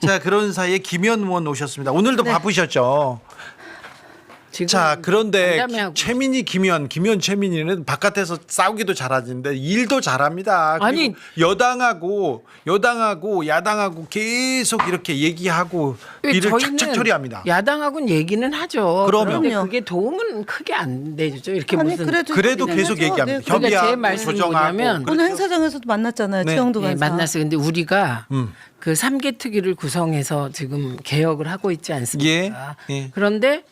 자 그런 사이에 김현 의원 오셨습니다. 오늘도 네. 바쁘셨죠. 지금 자 그런데 간담회하고 최민희 김현 김현 최민희는 바깥에서 싸우기도 잘하는데 일도 잘합니다. 그리고 아니. 여당하고 여당하고 야당하고 계속 이렇게 얘기하고 일을 저희는 착착 처리합니다. 야당하고는 얘기는 하죠. 그러면. 그런데 그럼요. 그게 도움은 크게 안 되죠. 이렇게 아니 무슨 그래도 그래도 얘기는 계속 하죠. 얘기합니다. 네, 그러니까 제 협의하고 말씀은 조정하고 뭐냐면 그렇죠. 오늘 행사장에서도 만났잖아요. 네. 최영도 예, 간사. 만났어요. 근데 우리가 음. 그 삼계 특위를 구성해서 지금 개혁을 하고 있지 않습니까? 예, 예. 그런데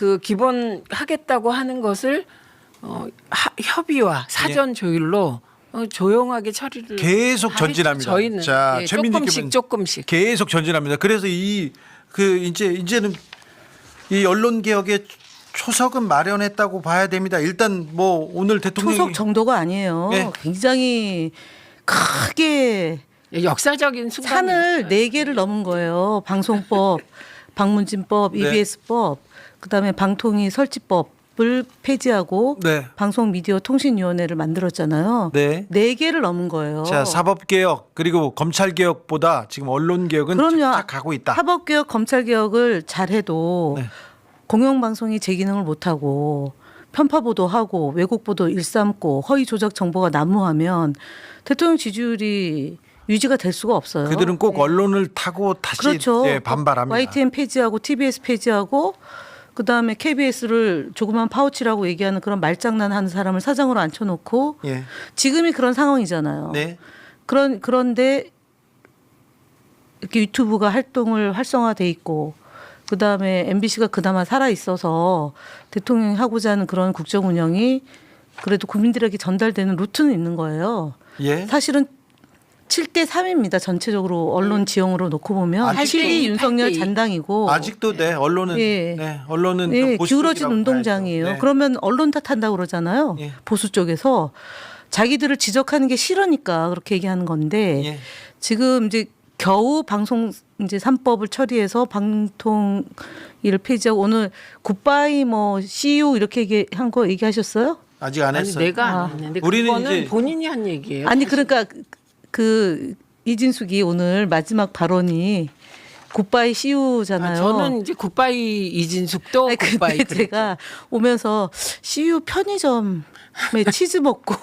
그 기본 하겠다고 하는 것을 어, 하- 협의와 사전 조율로 어, 조용하게 처리를 계속 하겠죠. 전진합니다. 저희는 자, 예, 최민희 조금씩 김은 조금씩 계속 전진합니다. 그래서 이 그 이제 이제는 이 언론 개혁에 초석은 마련했다고 봐야 됩니다. 일단 뭐 오늘 대통령이 초속 정도가 아니에요. 네. 굉장히 크게 역사적인 순간 산을 네 개를 넘은 거예요. 방송법, 방문진법, 네. EBS법, 그다음에 방통위 설치법 을 폐지하고 네. 방송 미디어 통신위원회를 만들었잖아요. 네. 네 개를 넘은 거예요. 자 사법 개혁 그리고 검찰 개혁보다 지금 언론 개혁은 그럼요. 가고 있다. 사법 개혁, 검찰 개혁을 잘해도 네. 공영방송이 제 기능을 못 하고 편파 보도하고 왜곡 보도 일삼고 허위 조작 정보가 난무하면 대통령 지지율이 유지가 될 수가 없어요. 그들은 꼭 네. 언론을 타고 다시 그렇죠. 예, 반발합니다. YTN 폐지하고 TBS 폐지하고 그 다음에 KBS를 조그만 파우치라고 얘기하는 그런 말장난 하는 사람을 사장으로 앉혀놓고 예. 지금이 그런 상황이잖아요. 네. 그런 그런데 이렇게 유튜브가 활동을 활성화돼 있고 그 다음에 MBC가 그나마 살아 있어서 대통령이 하고자 하는 그런 국정 운영이 그래도 국민들에게 전달되는 루트는 있는 거예요. 예. 사실은 7대 3입니다. 전체적으로 언론 지형으로 놓고 보면 아직도- 7이 윤석열 8대 2. 잔당이고 아직도 네 언론은 예. 네 언론은 예, 좀 보수 기울어진 운동장이에요. 네. 그러면 언론 탓한다고 그러잖아요. 예. 보수 쪽에서 자기들을 지적하는 게 싫으니까 그렇게 얘기하는 건데 예. 지금 이제 겨우 방송 이제 3법을 처리해서 방통 일을 폐지하고 오늘 굿바이 뭐 CU 이렇게 얘기한 거 얘기하셨어요? 아직 안 아니 했어요. 내가 아. 안 했는데 우리는 그거는 이제- 본인이 한 얘기예요. 아니 그러니까 그- 그 이진숙이 오늘 마지막 발언이 굿바이 CU잖아요. 아, 저는 이제 굿바이 이진숙도 아니, 굿바이 근데 그랬죠. 제가 오면서 CU 편의점에 치즈 먹고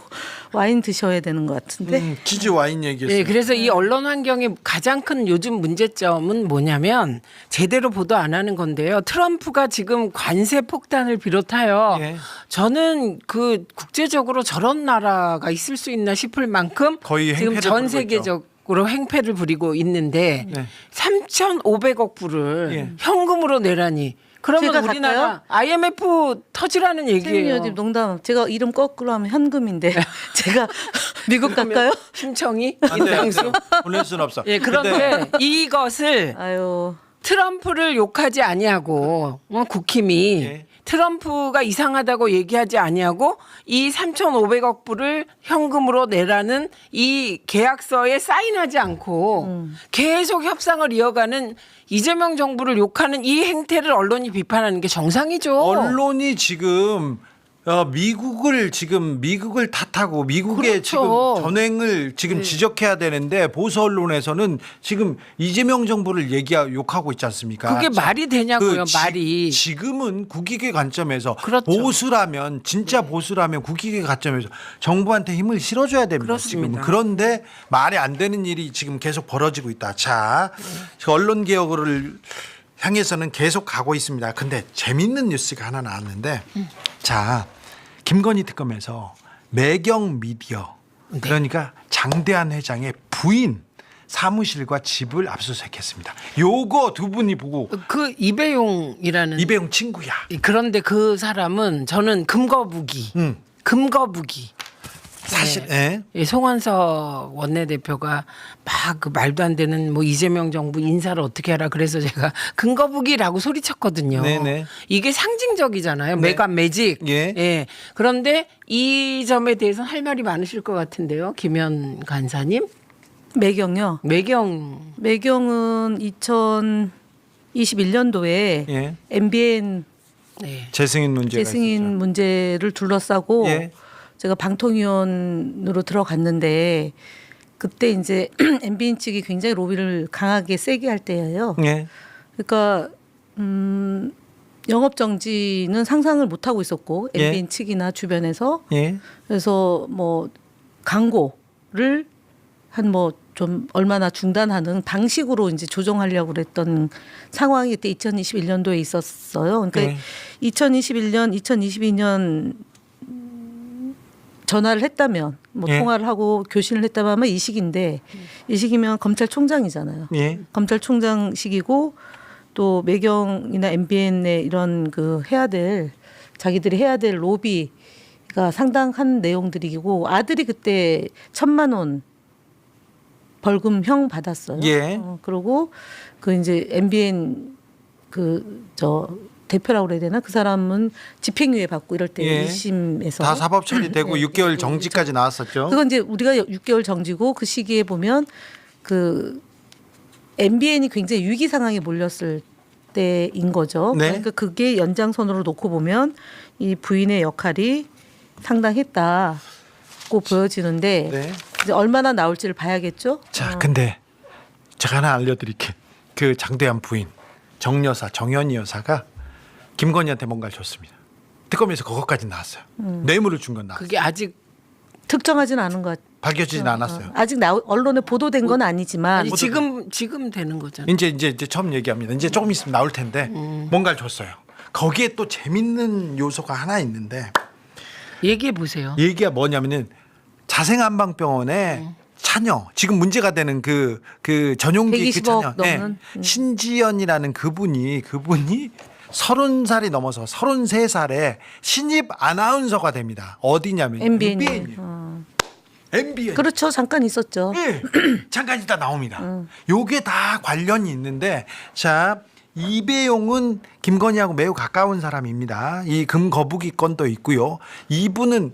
와인 드셔야 되는 것 같은데 음, 치즈 와인 얘기했어요. 예, 그래서 이 언론 환경의 가장 큰 요즘 문제점은 뭐냐면 제대로 보도 안 하는 건데요. 트럼프가 지금 관세 폭탄을 비롯하여 예. 저는 그 국제적으로 저런 나라가 있을 수 있나 싶을 만큼 거의 지금 전 세계적 으로 행패를 부리고 있는데 네. 3,500억 불을 예. 현금으로 내라니 그러면 제가 우리나라 갈까요? IMF 터지라는 얘기예요. 어디 농담. 제가 이름 거꾸로 하면 현금인데 제가 미국 갈까요? 심청이 안 돼요, 안 인당수. 돼요. 보낼 수는 없어. 예, 그런데 이것을 아유 트럼프를 욕하지 아니하고 어, 국힘이 예. 트럼프가 이상하다고 얘기하지 아니하고 이 3,500억 불을 현금으로 내라는 이 계약서에 사인하지 않고 음. 계속 협상을 이어가는 이재명 정부를 욕하는 이 행태를 언론이 비판하는 게 정상이죠. 언론이 지금 어, 미국을 지금 미국을 탓하고 미국의 그렇죠. 지금 전횡을 지금 지적해야 되는데 보수 언론에서는 지금 이재명 정부를 얘기하 욕하고 있지 않습니까? 그게 자, 말이 되냐고요, 그 지- 말이. 지 금은 국익의 관점에서 그렇죠. 보수라면 진짜 보수라면 국익의 관점에서 정부한테 힘을 실어줘야 됩니다. 그렇습니다. 지금 그런데 말이 안 되는 일이 지금 계속 벌어지고 있다. 자, 그 언론 개혁을 향해서는 계속 가고 있습니다. 근데 재밌는 뉴스가 하나 나왔는데, 자, 김건희 특검에서 매경 미디어 그러니까 장대한 회장의 부인 사무실과 집을 압수수색했습니다. 요거 두 분이 보고 그 이배용이라는 이배용 친구야. 그런데 그 사람은 저는 금거부기, 음. 금거부기. 사실, 네. 예. 예, 송환석 원내대표가 막 그 말도 안 되는 뭐 이재명 정부 인사를 어떻게 하라 그래서 제가 근거북이라고 소리쳤거든요. 네네. 이게 상징적이잖아요. 네. 메가 매직. 예. 그런데 이 점에 대해서는 할 말이 많으실 것 같은데요. 김현 간사님. 매경요. 매경 매경은 2021년도에 예. MBN 네. 재승인 문제가 재승인 있었죠. 문제를 둘러싸고 예. 제가 방통위원으로 들어갔는데 그때 이제 MBN 측이 굉장히 로비를 강하게 세게 할 때예요. 예. 그러니까 음 영업 정지는 상상을 못 하고 있었고 예. MBN 측이나 주변에서 예. 그래서 뭐 광고를 한 뭐 좀 얼마나 중단하는 방식으로 이제 조정하려고 그랬던 상황이 그때 2021년도에 있었어요. 그러니까 네. 2021년, 2022년 전화를 했다면 뭐 예. 통화를 하고 교신을 했다면 아마 이 시기인데 이 시기면 검찰총장이잖아요. 예. 검찰총장식이고 또 매경이나 MBN의 이런 그 해야 될 자기들이 해야 될 로비가 상당한 내용들이고 아들이 그때 천만 원 벌금형 받았어요. 예. 어, 그리고 그 이제 MBN 그 저 대표라고 그래야 되나 그 사람은 집행유예 받고 이럴 때 예. 1심에서 다 사법 처리되고 네, 6개월 정지까지 나왔었죠. 그건 이제 우리가 6개월 정지고 그 시기에 보면 그 MBN이 굉장히 위기 상황에 몰렸을 때인 거죠. 네. 그러니까 그게 연장선으로 놓고 보면 이 부인의 역할이 상당했다고 보여지는데 네. 이제 얼마나 나올지를 봐야겠죠. 자, 근데 제가 하나 알려드릴게. 그 장대한 부인 정 여사 정연희 여사가 김건희한테 뭔가를 줬습니다. 특검에서 그것까지 나왔어요. 음. 뇌물을 준 건 나. 그게 아직 특정하진 않은 것 같아요. 밝혀지진 않았어요. 아직 나 언론에 보도된 건 아니지만 아니, 지금 지금 되는 거잖아요. 이제 이제 이제 처음 얘기합니다. 이제 조금 있으면 나올 텐데 음. 뭔가를 줬어요. 거기에 또 재밌는 요소가 하나 있는데 얘기해 보세요. 얘기가 뭐냐면은 자생한방병원에 음. 차녀 지금 문제가 되는 그 그 전용기 그 120억 차녀 예. 넘는? 음. 신지연이라는 그분이 그분이 서른 살이 넘어서 서른 세 살에 신입 아나운서가 됩니다. 어디냐면 MBN. 이 MBN. 어. MBN. 그렇죠. 잠깐 있었죠. 예. 잠깐 있다 나옵니다. 음. 요게 다 관련이 있는데 자 이배용은 김건희하고 매우 가까운 사람입니다. 이 금거북이 건도 있고요. 이분은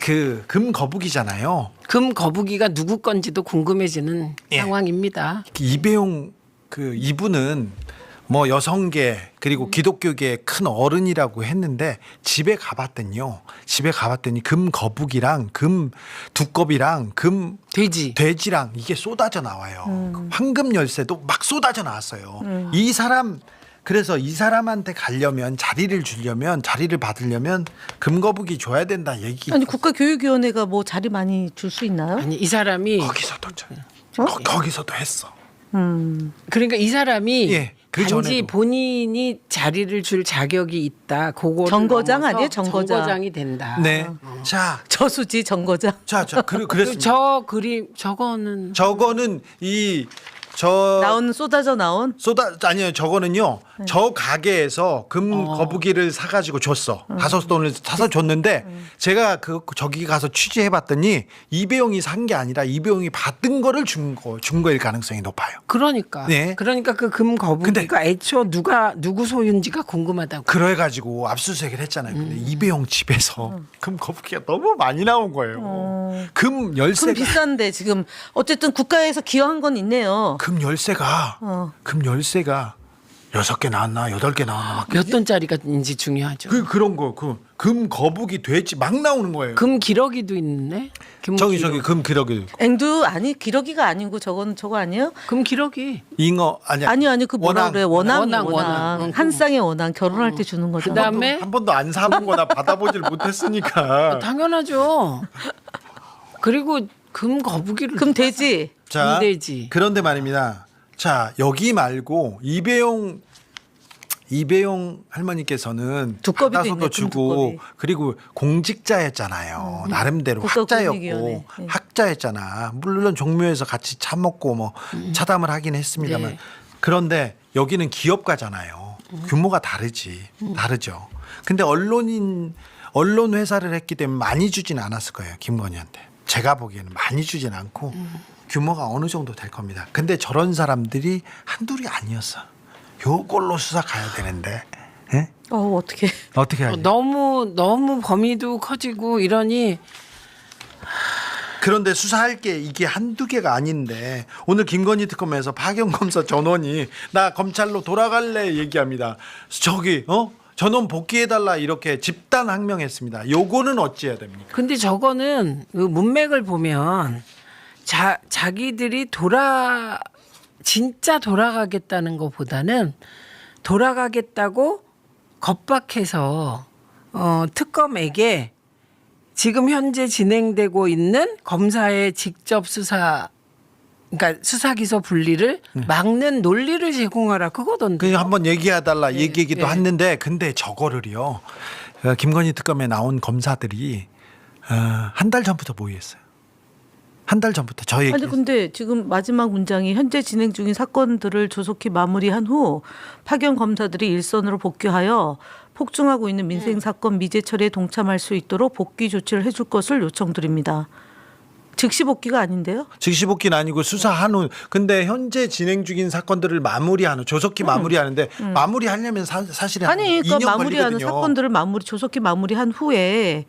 그 금거북이잖아요. 금 거북이가 누구 건지도 궁금해지는 예. 상황입니다. 이배용 그 이분은 뭐 여성계 그리고 기독교계의 큰 어른이라고 했는데 집에 가봤더니요. 집에 가봤더니 금 거북이랑 금 두꺼비랑 금 돼지. 돼지랑 이게 쏟아져 나와요. 황금 열쇠도 막 쏟아져 나왔어요. 이 사람 그래서 이 사람한테 가려면 자리를 주려면 자리를 받으려면 금거북이 줘야 된다 얘기. 아니 국가교육위원회가 뭐 자리 많이 줄 수 있나요? 아니 이 사람이 거기서도 저- 거, 거기서도 했어. 음. 그러니까 이 사람이 예, 그 단지. 본인이 자리를 줄 자격이 있다. 그거를 정거장 아니에요? 정거장. 정거장이 된다. 네. 자, 저수지 정거장. 자, 자, 그, 그 그랬습니다. 저 그림 저거는 저거는 이 저 나온 쏟아져 나온 쏟아 아니요 저거는요 저 가게에서 금 거북이를 사가지고 줬어 다섯 돈을 사서 줬는데 제가 그 저기 가서 취재해봤더니 이배용이 산 게 아니라 이배용이 받은 거를 준거준 거일 가능성이 높아요. 그러니까 네. 그러니까 그 금 거북이가 애초 누가 누구 소유인지가 궁금하다고. 그래가지고 압수수색을 했잖아요. 근데 이배용 집에서 금 거북이가 너무 많이 나온 거예요. 금 그럼 열쇠가 비싼데 지금 어쨌든 국가에서 기여한 건 있네요. 금 열쇠가 어. 금 열쇠가 여섯 개 나왔나 여덟 개 나왔나 막 몇 돈짜리가인지 중요하죠. 그 그런 거그금 거북이 돼지 막 나오는 거예요. 금 기러기도 있네. 금 저기 기러- 저기 금 기러기 앵두 아니 기러기가 아니고 저건 저거 아니에요? 금 기러기. 잉어 아니야 아니 아니 그 뭐라 원앙. 그래 원앙이 원앙, 원앙, 원앙. 응, 한 쌍의 원앙 결혼할 때 주는 거잖아. 그다음에 한 번도 안 사보거나 받아보질 못했으니까 당연하죠. 그리고 금 거북이를 그럼 돼지. 자 금돼지. 그런데 말입니다. 자 여기 말고 이배용 이배용 할머니께서는 두꺼비도 받아서도 있네, 주고 금두꺼비. 그리고 공직자였잖아요. 나름대로 국가권익위원회. 학자였고 네. 학자였잖아. 물론 종묘에서 같이 차 먹고 뭐 차담을 하긴 했습니다만. 네. 그런데 여기는 기업가잖아요. 규모가 다르지 다르죠. 근데 언론인 언론 회사를 했기 때문에 많이 주진 않았을 거예요 김건희한테. 제가 보기에는 많이 주진 않고 규모가 어느 정도 될 겁니다 근데 저런 사람들이 한둘이 아니었어 요걸로 수사 가야 되는데 예? 어 어떻게? 어떻게 어, 하지 너무 너무 범위도 커지고 이러니 그런데 수사할 게 이게 한두 개가 아닌데 오늘 김건희 특검에서 박영 검사 전원이 나 검찰로 돌아갈래 얘기합니다. 저기 어 전원 복귀해 달라 이렇게 집단 항명했습니다. 요거는 어찌해야 됩니까? 근데 저거는 그 문맥을 보면 자 자기들이 돌아 진짜 돌아가겠다는 것보다는 돌아가겠다고 겁박해서 어, 특검에게 지금 현재 진행되고 있는 검사의 직접 수사 그러니까 수사 기소 분리를 막는 논리를 제공하라 그거던데. 그 한번 얘기해 달라 얘기하기도 예. 했는데 근데 저거를요 어, 김건희 특검에 나온 검사들이 어, 한 달 전부터 모의했어요. 한 달 전부터 저 얘기. 아니 근데 지금 마지막 문장이 현재 진행 중인 사건들을 조속히 마무리한 후 파견 검사들이 일선으로 복귀하여 폭증하고 있는 민생 사건 미제 처리에 동참할 수 있도록 복귀 조치를 해줄 것을 요청드립니다. 즉시 복귀가 아닌데요? 즉시 복귀는 아니고 수사한 후 근데 현재 진행 중인 사건들을 마무리하는 후 조속히 마무리하는데 마무리하려면 사, 사실은 한 음. 아니 그러니까 2년 마무리하는 걸리거든요. 사건들을 마무리 조속히 마무리한 후에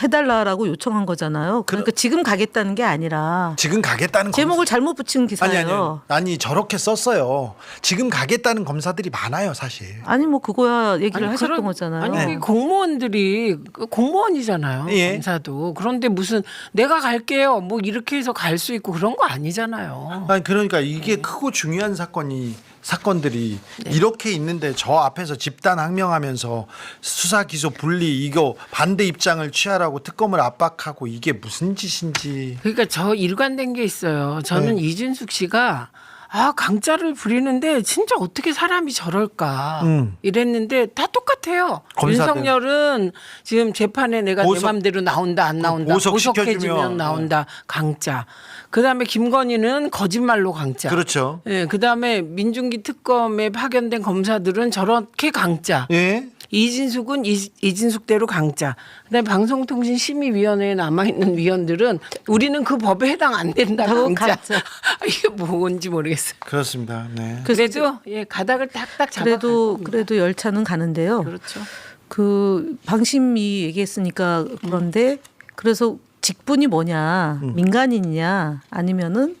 해달라라고 요청한 거잖아요. 그러니까 지금 가겠다는 게 아니라 지금 가겠다는 제목을 잘못 붙인 검사... 아니 기사예요. 아니 아니 저렇게 썼어요. 지금 가겠다는 검사들이 많아요 사실. 아니 뭐 그거야 얘기를 아니, 하셨던 그런- 거잖아요. 아니 네. 공무원들이 그 공무원이잖아요. 예. 검사도 그런데 무슨 내가 갈게요. 뭐 이렇게 해서 갈 수 있고 그런 거 아니잖아요. 아니 그러니까 이게 크고 중요한 사건이 사건들이 네. 이렇게 있는데 저 앞에서 집단 항명하면서 수사 기소 분리 이거 반대 입장을 취하라고 특검을 압박하고 이게 무슨 짓인지 그러니까 저 일관된 게 있어요. 저는 네. 이준숙 씨가 아 강짜를 부리는데 진짜 어떻게 사람이 저럴까 음. 이랬는데 다 똑같아요. 검사들. 윤석열은 지금 재판에 내가 보석- 내 맘대로 나온다 안 나온다 보석시켜주면, 보석해주면 나온다 강짜. 그다음에 김건희는 거짓말로 강짜. 그렇죠. 예, 그다음에 민중기 특검에 파견된 검사들은 저렇게 강짜. 예. 이진숙은 이, 이진숙대로 강짜. 그다음에 방송통신심의위원회에 남아 있는 위원들은 우리는 그 법에 해당 안 된다 강짜. 강짜. 이게 뭔지 모르겠어요. 그렇습니다. 네. 그래도 예 가닥을 딱딱 잡아. 그래도 그래도 열차는 가는데요. 그렇죠. 그 방심이 얘기했으니까 그런데 그래서 직분이 뭐냐 민간인이냐 아니면은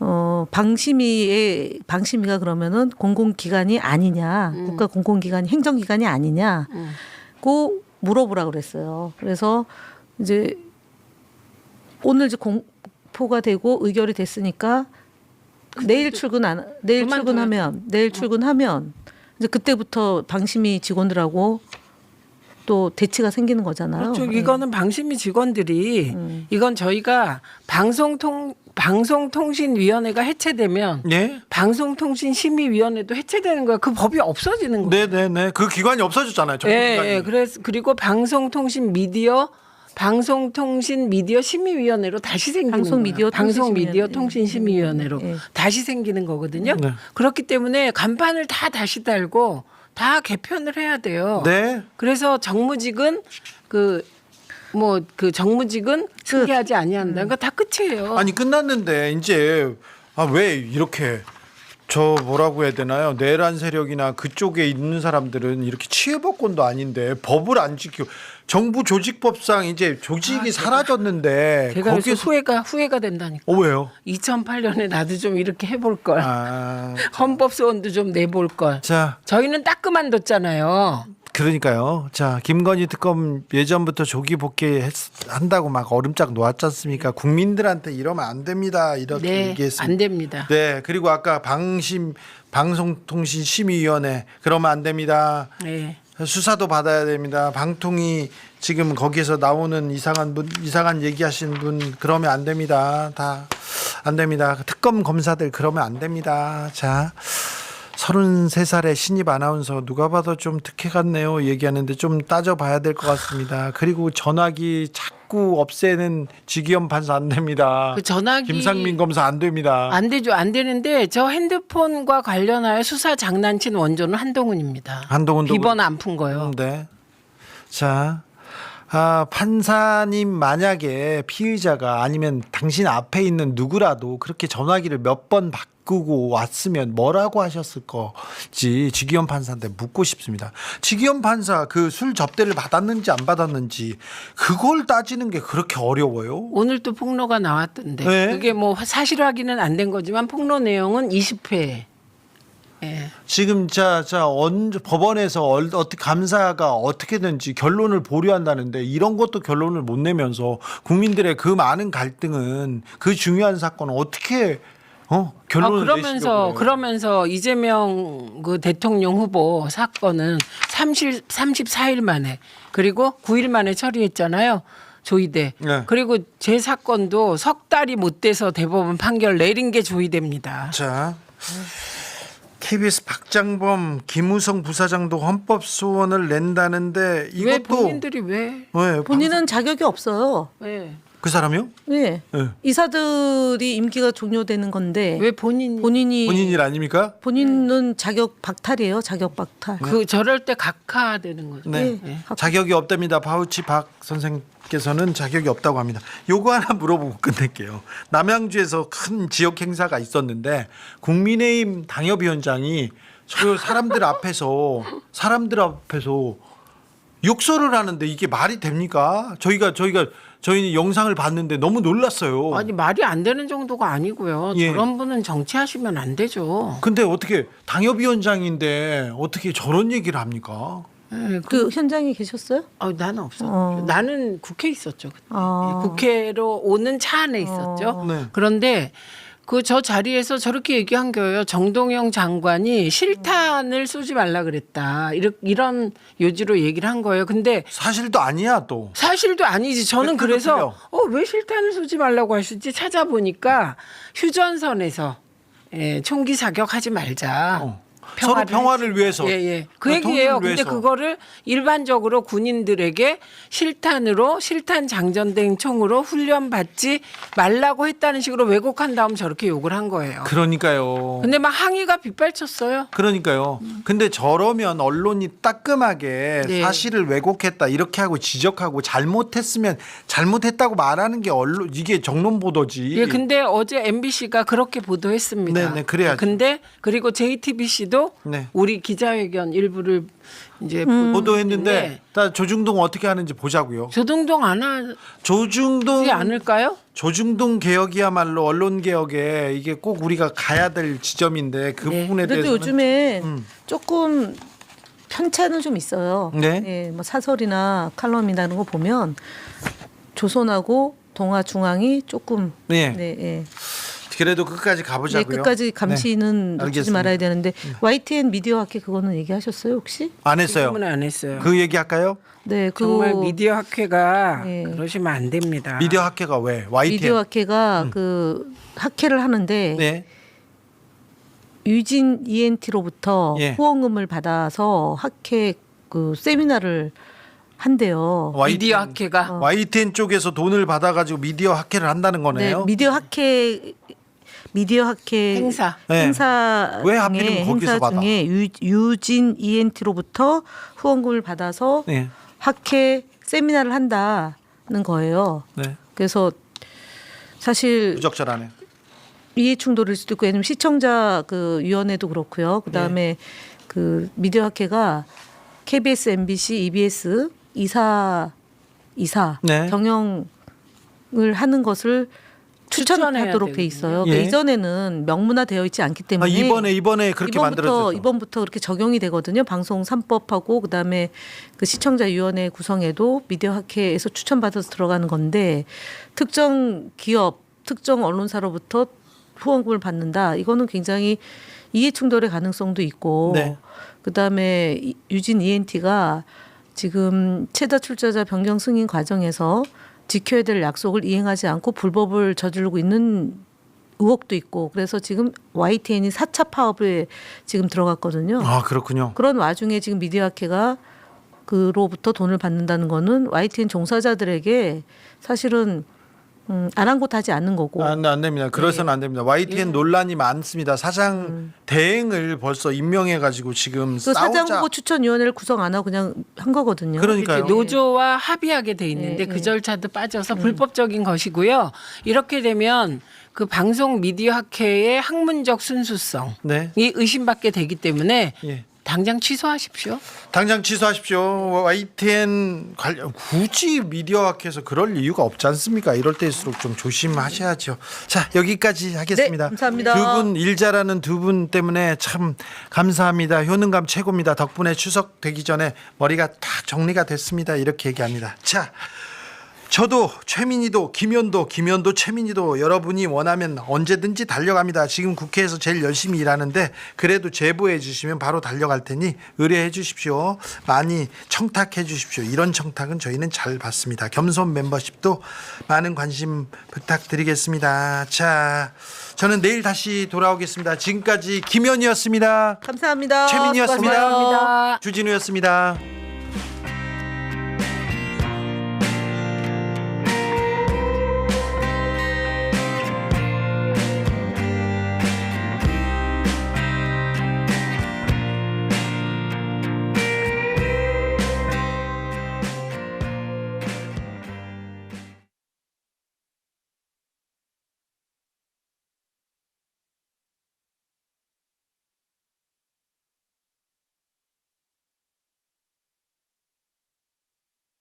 어 방심위의 방심위가 그러면은 공공기관이 아니냐 국가 공공기관이 행정기관이 아니냐고 물어보라 그랬어요. 그래서 이제 오늘 이제 공포가 되고 의결이 됐으니까 내일 출근 안 내일. 출근하면 내일 출근하면 이제 그때부터 방심위 직원들하고 또 대치가 생기는 거잖아요. 그렇죠. 네. 이거는 방심위 직원들이 음. 이건 저희가 방송통 방송통신위원회가 해체되면 예. 방송통신심의위원회도 해체되는 거야. 그 법이 없어지는 거야. 네, 네, 네. 그 기관이 없어졌잖아요. 예, 정부기관이. 예. 그래서 그리고 방송통신 미디어 방송통신 미디어 심의위원회로 다시 생기는 방송 거예요. 미디어 방송 미디어. 통신 심의위원회로 예. 다시 생기는 거거든요. 네. 그렇기 때문에 간판을 다 다시 달고 다 개편을 해야 돼요. 네. 그래서 정무직은 그 뭐 그 정무직은 승계하지 아니한다. 그러니까 다 끝이에요. 아니 끝났는데 이제 아 왜 이렇게 저 뭐라고 해야 되나요? 내란 세력이나 그쪽에 있는 사람들은 이렇게 치해법권도 아닌데 법을 안 지키고 정부 조직법상 이제 조직이 사라졌는데 아, 제가 그래서 거기서 후회가 후회가 된다니까. 어 왜요? 2008년에 나도 좀 이렇게 해볼 걸. 아, 헌법 소원도 좀 내볼 걸. 자 저희는 딱 그만뒀잖아요. 그러니까요. 자 김건희 특검 예전부터 조기 복귀한다고 막 얼음짝 놓았지 않습니까? 국민들한테 이러면 안 됩니다. 이렇게 네, 얘기했습니다. 안 됩니다. 네, 그리고 아까 방심 방송통신심의위원회 그러면 안 됩니다. 네. 수사도 받아야 됩니다. 방통위 지금 거기에서 나오는 이상한 분 이상한 얘기하신 분 그러면 안 됩니다. 다 안 됩니다. 특검 검사들 그러면 안 됩니다. 자. 33살의 신입 아나운서 누가 봐도 좀 특혜 같네요 얘기하는데 좀 따져봐야 될 것 같습니다. 그리고 전화기 자꾸 없애는 지기현 판사 안 됩니다. 그 전화기 김상민 검사 안 됩니다. 안 되죠. 안 되는데 저 핸드폰과 관련하여 수사 장난친 원조는 한동훈입니다. 한동훈도 비번 안 푼 거요. 네. 자, 아, 판사님 만약에 피의자가 아니면 당신 앞에 있는 누구라도 그렇게 전화기를 몇 번 바꾸고 왔으면 뭐라고 하셨을 거지 지기현 판사한테 묻고 싶습니다. 지기현 판사 그 술 접대를 받았는지 안 받았는지 그걸 따지는 게 그렇게 어려워요? 오늘 또 폭로가 나왔던데 네. 그게 뭐 사실 확인은 안 된 거지만 폭로 내용은 20회 예. 지금 자, 자, 언제 법원에서 얼- 어떻게 감사가 어떻게든지 결론을 보류한다는데 이런 것도 결론을 못 내면서 국민들의 그 많은 갈등은 그 중요한 사건은 어떻게 어 아, 결론을 그러면서? 그러면서 이재명 그 대통령 후보 사건은 30 34일 만에 그리고 9일 만에 처리했잖아요. 조이대. 네. 그리고 제 사건도 석 달이 못 돼서 대법원 판결 내린 게 조이대입니다. 자, KBS 박장범 김우성 부사장도 헌법 소원을 낸다는데 왜 이것도 본인들이 왜? 왜 본인은 자격이 없어요. 왜? 그 사람이요? 네. 네. 이사들이 임기가 종료되는 건데 왜 본인 본인이 본인 일 아닙니까? 본인은 자격 박탈이에요. 자격 박탈. 그 저럴 때 각하되는 거죠. 네. 네. 자격이 없답니다. 파우치 박 선생께서는 자격이 없다고 합니다. 요거 하나 물어보고 끝낼게요. 남양주에서 큰 지역 행사가 있었는데 국민의힘 당협위원장이 저 사람들 앞에서 사람들 앞에서 욕설을 하는데 이게 말이 됩니까? 저희가 저희가 저희는 영상을 봤는데 너무 놀랐어요. 아니 말이 안 되는 정도가 아니고요. 예. 저런 분은 정치하시면 안 되죠. 근데 어떻게 당협위원장인데 어떻게 저런 얘기를 합니까? 예, 그 현장에 계셨어요? 어, 나는 없었죠. 어. 나는 국회 에 있었죠. 그때. 아. 예, 국회로 오는 차 안에 있었죠. 어. 네. 그런데 그 저 자리에서 저렇게 얘기한 거예요. 정동영 장관이 실탄을 쏘지 말라 그랬다. 이런 이런 요지로 얘기를 한 거예요. 근데 사실도 아니야 또. 사실도 아니지. 저는 그래서. 어 왜 실탄을 쏘지 말라고 하실지 찾아보니까 휴전선에서 예, 총기 사격하지 말자. 어. 서로 평화를 위해서. 예, 예. 그그 얘기예요. 근데 위해서. 그거를 일반적으로 군인들에게 실탄으로 실탄 장전된 총으로 훈련 받지 말라고 했다는 식으로 왜곡한 다음 저렇게 욕을 한 거예요. 그러니까요. 근데 막 항의가 빗발쳤어요. 그러니까요. 근데 저러면 언론이 따끔하게 네. 사실을 왜곡했다 이렇게 하고 지적하고 잘못했으면 잘못했다고 말하는 게 언론 이게 정론 보도지. 예, 근데 어제 MBC가 그렇게 보도했습니다. 네, 네, 그래야죠. 근데 그리고 JTBC도 네. 우리 기자회견 일부를 이제 음. 보도했는데 다 조중동 어떻게 하는지 보자고요. 조동동 안 하지 조중동 않을까요? 조중동 개혁이야말로 언론 개혁에 이게 꼭 우리가 가야 될 지점인데 그 네. 부분에 그래도 대해서는 요즘에 음. 조금 편차는 좀 있어요. 네. 예, 뭐 사설이나 칼럼이나 이런 거 보면 조선하고 동아 중앙이 조금 네. 네, 예. 그래도 끝까지 네, 가보자고요. 끝까지 감시는 네, 놓치지 알겠습니다. 말아야 되는데 YTN 미디어 학회 그거는 얘기하셨어요 혹시? 안 했어요. 안 했어요. 그 얘기 할까요? 네, 그 정말 미디어 학회가 네. 그러시면 안 됩니다. 미디어 학회가 왜? YTN. 미디어 학회가 그 학회를 하는데 네. 유진 ENT로부터 예. 후원금을 받아서 학회 그 세미나를 한대요. 미디어 학회가 YTN 쪽에서 돈을 받아가지고 미디어 학회를 한다는 네, 거네요. 미디어 학회 미디어 학회 행사. 네. 행사 왜 하필이면 거기서 행사 받아? 중에 유, 유진 ENT로부터 후원금을 받아서 네. 학회 세미나를 한다는 거예요. 네. 그래서 사실 부적절하네. 이해 충돌일 수도 있고 왜냐면 시청자 그 위원회도 그렇고요. 그다음에 그 미디어 학회가 KBS, MBC, EBS 이사 이사 네. 경영을 하는 것을 추천하도록 돼. 있어요. 예. 그러니까 이전에는 명문화되어 있지 않기 아, 때문에 이번에 이번에 그렇게 이번부터 만들어졌죠. 이번부터 그렇게 적용이 되거든요. 방송 3법하고 그다음에 그 시청자 위원회 구성에도 미디어 학회에서 추천받아서 들어가는 건데 특정 기업, 특정 언론사로부터 후원금을 받는다. 이거는 굉장히 이해 충돌의 가능성도 있고 네. 그다음에 이- 유진 ENT가 지금 최다 출자자 변경 승인 과정에서 지켜야 될 약속을 이행하지 않고 불법을 저지르고 있는 의혹도 있고 그래서 지금 YTN이 4차 파업에 지금 들어갔거든요. 아 그렇군요. 그런 와중에 지금 미디어 학회가 그로부터 돈을 받는다는 거는 YTN 종사자들에게 사실은 음, 아랑곳하지 않는 거고 안, 안 됩니다. 그래서는 안 됩니다. YTN 논란이 많습니다. 사장 대행을 벌써 임명해 가지고 지금 그 싸우자. 사장 후보 추천위원회를 구성 안 하고 그냥 한 거거든요. 그러니까요. 이렇게 노조와 합의하게 돼 있는데 네, 그 네. 절차도 빠져서 불법적인 것이고요. 이렇게 되면 그 방송 미디어 학회의 학문적 순수성이 네. 의심받게 되기 때문에 예. 당장 취소하십시오. 당장 취소하십시오. YTN 관련 굳이 미디어학회에서 그럴 이유가 없지 않습니까? 이럴 때일수록 좀 조심하셔야죠. 자 여기까지 하겠습니다. 네, 감사합니다. 두 분일 잘하는 두 분 때문에 참 감사합니다. 효능감 최고입니다. 덕분에 추석 되기 전에 머리가 딱 정리가 됐습니다. 이렇게 얘기합니다. 자. 저도 최민희도 김현도 김현도 최민희도 여러분이 원하면 언제든지 달려갑니다. 지금 국회에서 제일 열심히 일하는데 그래도 제보해 주시면 바로 달려갈 테니 의뢰해 주십시오. 많이 청탁해 주십시오. 이런 청탁은 저희는 잘 받습니다. 겸손 멤버십도 많은 관심 부탁드리겠습니다. 자, 저는 내일 다시 돌아오겠습니다. 지금까지 김현이었습니다. 감사합니다. 최민희였습니다. 주진우였습니다.